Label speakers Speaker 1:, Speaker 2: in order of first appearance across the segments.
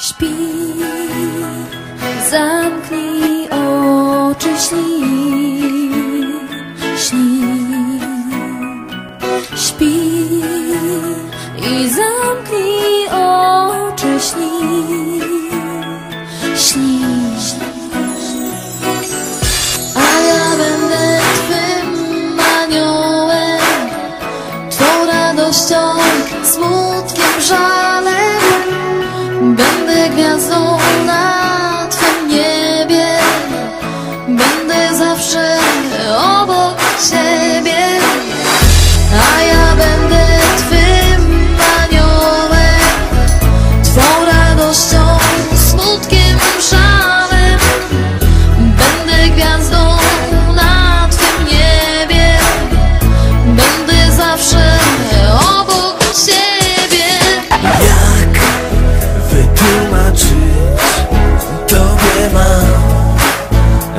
Speaker 1: Śpi, zamknij oczy, śni, śni. Śpi i zamknij oczy, śni, śni. A ja będę twym aniołem, twą radością, smutkiem, żalem. Będę gwiazdą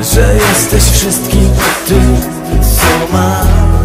Speaker 2: Że jesteś wszystkim tym, co mam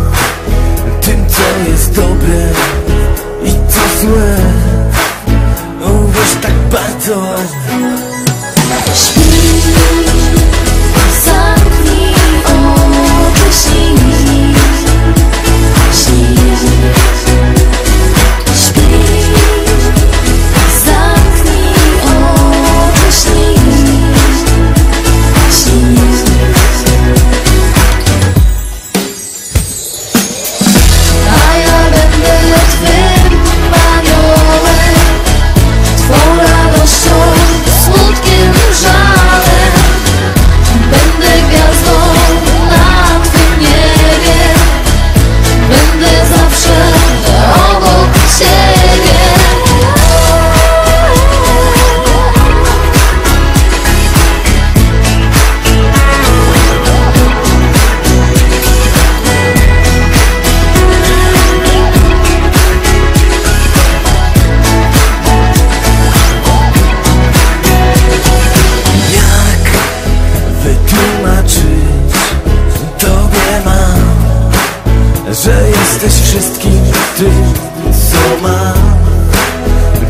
Speaker 2: Że jesteś wszystkim tym, co mam.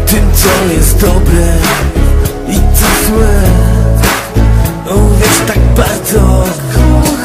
Speaker 2: Tym, co jest dobre i co złe. Uwierz tak bardzo
Speaker 1: Kocham